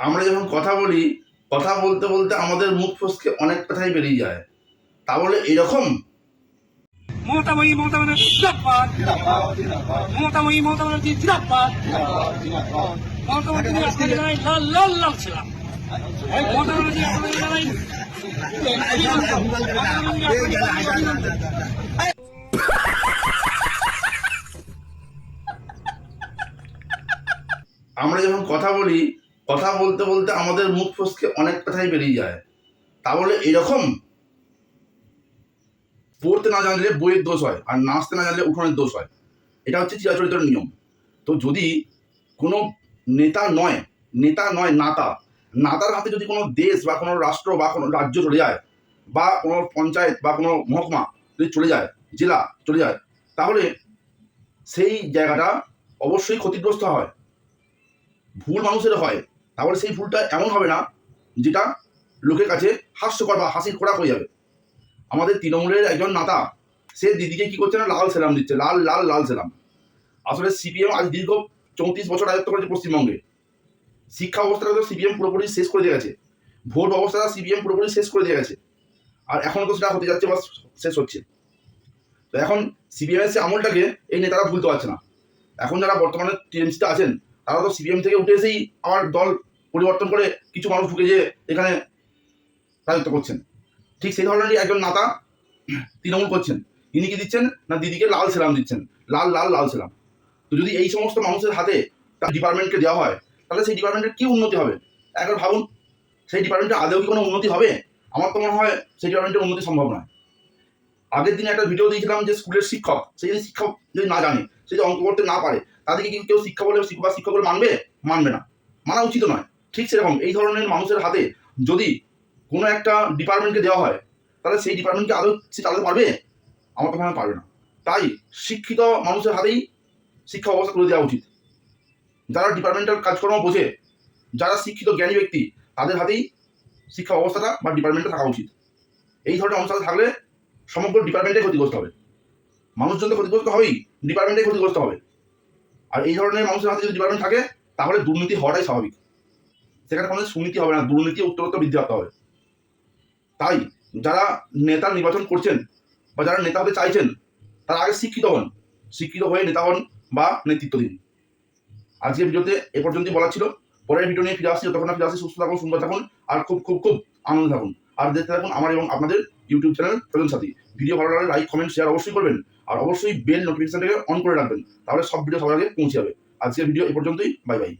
আমরা যখন কথা বলি কথা বলতে বলতে আমাদের মুখ ফসকে অনেক কথাই বেরিয়ে যায়। তা বলে এরকম মমতাময়ী মমতা ব্যানার্জি জিন্দাবাদ। মমতাময়ী মমতা ব্যানার্জি জিন্দাবাদ। মমতা ব্যানার্জি আপনাদের জানাই লাল লাল লাল ছিলাম। মমতা ব্যানার্জি আপনাদের জানাই আমরা যখন কথা বলি কথা বলতে বলতে আমাদের মুখ ফসকে অনেক কথাই বেরিয়ে যায়। তা বলে এরকম? পড়তে না জানলে বইয়ের দোষ হয়, আর নাচতে না জানলে উঠোনের দোষ হয়। এটা হচ্ছে চিরাচরিতের নিয়ম। তো যদি কোনো নেতা নয় নেতা নয়, নাতা, নাতার হাতে যদি কোনো দেশ বা কোনো রাষ্ট্র বা কোনো রাজ্য চলে যায়, বা কোনো পঞ্চায়েত বা কোনো মহকুমা যদি চলে যায়, জেলা চলে যায়, তাহলে সেই জায়গাটা অবশ্যই ক্ষতিগ্রস্ত হয়। ভুল মানুষের হয়। তাহলে সেই ভুলটা এমন হবে না যেটা লোকের কাছে হাস্যকর বা হাসির খোরাক হয়ে যাবে। আমাদের তৃণমূলের একজন নাতা, সে দিদিকে কি করছে না, লাল সেলাম দিচ্ছে, লাল লাল লাল সেলাম। আসলে সিপিএম আজ দীর্ঘ চৌত্রিশ বছর রাজত্ব করেছে পশ্চিমবঙ্গে। শিক্ষা ব্যবস্থাটা তো সিপিএম পুরোপুরি শেষ করে দিয়ে গেছে। ভোট ব্যবস্থাটা সিপিএম পুরোপুরি শেষ করে দিয়ে গেছে। আর এখন তো সেটা হতে যাচ্ছে বা শেষ হচ্ছে। তো এখন সিপিএম এর সে আমলটাকে এই নেতারা ভুলতে পারছে না। এখন যারা বর্তমানে টিএমসিতে আছেন, তারা তো সিপিএম থেকে উঠে এসেই আমার দল পরিবর্তন করে কিছু মানুষ ঢুকে যে এখানে রাজত্ব করছেন। ঠিক সেই ধরনেরই একজন নাতা তৃণমূল করছেন। ইনি কি দিচ্ছেন? না দিদিকে লাল সেলাম দিচ্ছেন। লাল লাল লাল সেলাম। তো যদি এই সমস্ত মানুষের হাতে তার ডিপার্টমেন্টকে দেওয়া হয়, তাহলে সেই ডিপার্টমেন্টের কি উন্নতি হবে? একবার ভাবুন, সেই ডিপার্টমেন্টে আদৌ কি কোনো উন্নতি হবে? আমার তো মনে হয় সেই ডিপার্টমেন্টের উন্নতি সম্ভব নয়। আগের দিনে একটা ভিডিও দিয়েছিলাম যে স্কুলের শিক্ষক সেই যদি শিক্ষক যদি না জানে, সে যদি অঙ্ক করতে না পারে, তাদেরকে কি কেউ শিক্ষা বলে শিক্ষক বা শিক্ষক বলে মানবে? মানবে না। মানা উচিত নয়। ঠিক সেরকম এই ধরনের মানুষের হাতে যদি কোনো একটা ডিপার্টমেন্টকে দেওয়া হয়, তাহলে সেই ডিপার্টমেন্টকে আদৌ সে চালাতে পারবে? আমার হয় পারবে না। তাই শিক্ষিত মানুষের হাতেই শিক্ষা ব্যবস্থা করে দেওয়া উচিত। যারা ডিপার্টমেন্টাল কাজকর্ম বোঝে, যারা শিক্ষিত জ্ঞানী ব্যক্তি, তাদের হাতেই শিক্ষা ব্যবস্থাটা বা ডিপার্টমেন্টটা থাকা উচিত। এই ধরনের মানুষের থাকলে সমগ্র ডিপার্টমেন্টে ক্ষতিগ্রস্ত হবে। মানুষজন তো ক্ষতিগ্রস্ত হবেই ডিপার্টমেন্টে ক্ষতিগ্রস্ত হবে। আর এই ধরনের মানুষের হাতে যদি ডিপার্টমেন্ট থাকে, তাহলে দুর্নীতি হওয়াটাই স্বাভাবিক। সেখানে কোনো সুনীতি হবে না, দুর্নীতি, উত্তরোত্তর বৃদ্ধি হবে। তাই যারা নেতা নির্বাচন করছেন বা যারা নেতা হতে চাইছেন, তারা আগে শিক্ষিত হন। শিক্ষিত হয়ে নেতা হন বা নেতৃত্ব দিন আজকের ভিডিওতে এ পর্যন্তই বলা ছিল। পরের ভিডিও নিয়ে ফিরে আসছি। যতক্ষণ না ফিরে আসছি, সুস্থ থাকুন, সুন্দর থাকুন, আর খুব খুব খুব আনন্দ থাকুন। আর দেখতে থাকুন আমার এবং আপনাদের ইউটিউব চ্যানেল প্রজন সাথী। ভিডিও ভালো লাগলে লাইক কমেন্ট শেয়ার অবশ্যই করবেন। আর অবশ্যই বেল নোটিফিকেশনটাকে অন করে রাখবেন। তাহলে সব ভিডিও সবার আগে পৌঁছে যাবে। আজকের ভিডিও এ পর্যন্তই। Bye bye.